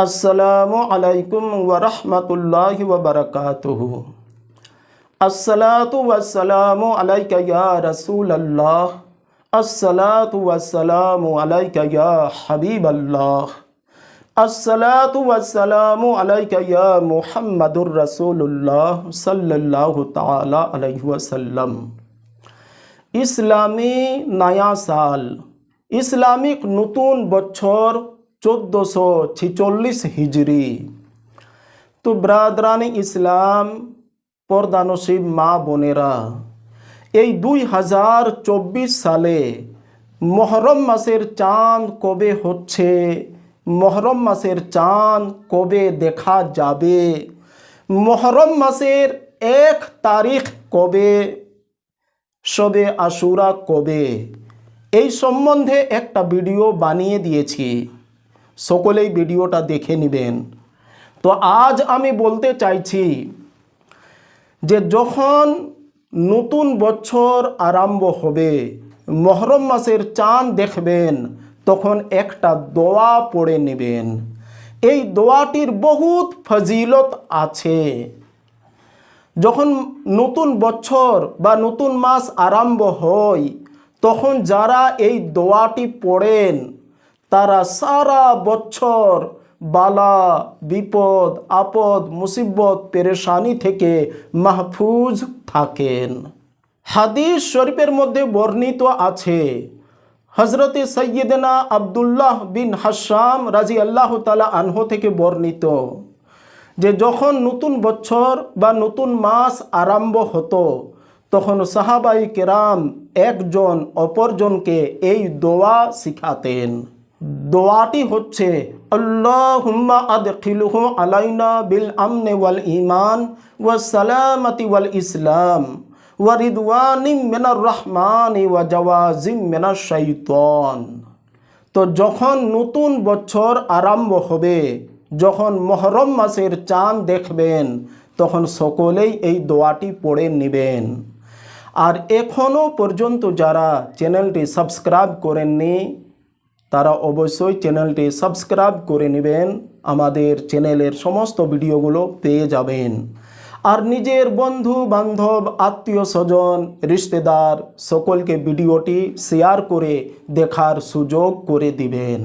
আসসালামু আলাইকুম ওয়া রাহমাতুল্লাহি ওয়া বারাকাতুহু আসসালাতু ওয়াসসালামু আলাইকা ইয়া রাসূলাল্লাহ আসসালাতু ওয়াসসালামু আলাইকা ইয়া হাবিবাল্লাহ আসসালাতু ওয়াসসালামু আলাইকা ইয়া মুহাম্মাদুর রাসূলুল্লাহ সাল্লাল্লাহু তাআলা আলাইহি ওয়াসাল্লাম ইসলামী নয়া সাল ইসলামিক নতুন বছর চোদ্দোশো ছিচল্লিশ হিজরি। তো ব্রাদরানি ইসলাম পর্দানসিব মা বোনেরা, এই দুই হাজার চব্বিশ সালে মহরম মাসের চাঁদ কবে হচ্ছে, মহরম মাসের চাঁদ কবে দেখা যাবে, মহরম মাসের এক তারিখ কবে, সবে আশুরা কবে, এই সম্বন্ধে একটা ভিডিও বানিয়ে দিয়েছি। সকলেই ভিডিওটা দেখে নেবেন। তো আজ আমি বলতে চাইছি যে যখন নতুন বছর আরম্ভ হবে, মহরম মাসের চাঁদ দেখবেন, তখন একটা দোয়া পড়ে নেবেন। এই দোয়াটির বহুত ফজিলত আছে। যখন নতুন বছর বা নতুন মাস আরম্ভ হয়, তখন যারা এই দোয়াটি পড়েন তারা সারা বছর বালা, বিপদ, আপদ, মুসিবত, পেরেশানি থেকে মাহফুজ থাকেন। হাদিস শরীফের মধ্যে বর্ণিত আছে হজরতে সৈয়দনা আবদুল্লাহ বিন হাসাম রাজি আল্লাহ তালা আনহ থেকে বর্ণিত যে যখন নতুন বছর বা নতুন মাস আরম্ভ হতো, তখন সাহাবাই কেরাম একজন অপরজনকে এই দোয়া শিখাতেন। দোয়াটি হচ্ছে, আল্লাহুম্মা আলাইনা বিল আমনে ওয়াল ইমান ওয়াল ইসলাম মিনার রহমানি ওয়া শাইতান। তো যখন নতুন বছর আরম্ভ হবে, যখন মহরম মাসের চাঁদ দেখবেন, তখন সকলেই এই দোয়াটি পড়ে নেবেন। আর এখনও পর্যন্ত যারা চ্যানেলটি সাবস্ক্রাইব করেননি তারা অবশ্যই চ্যানেলটি সাবস্ক্রাইব করে নেবেন। আমাদের চ্যানেলের সমস্ত ভিডিওগুলো পেয়ে যাবেন। আর নিজের বন্ধু, বান্ধব, আত্মীয় স্বজন, রিশতেদার সকলকে ভিডিওটি শেয়ার করে দেখার সুযোগ করে দিবেন।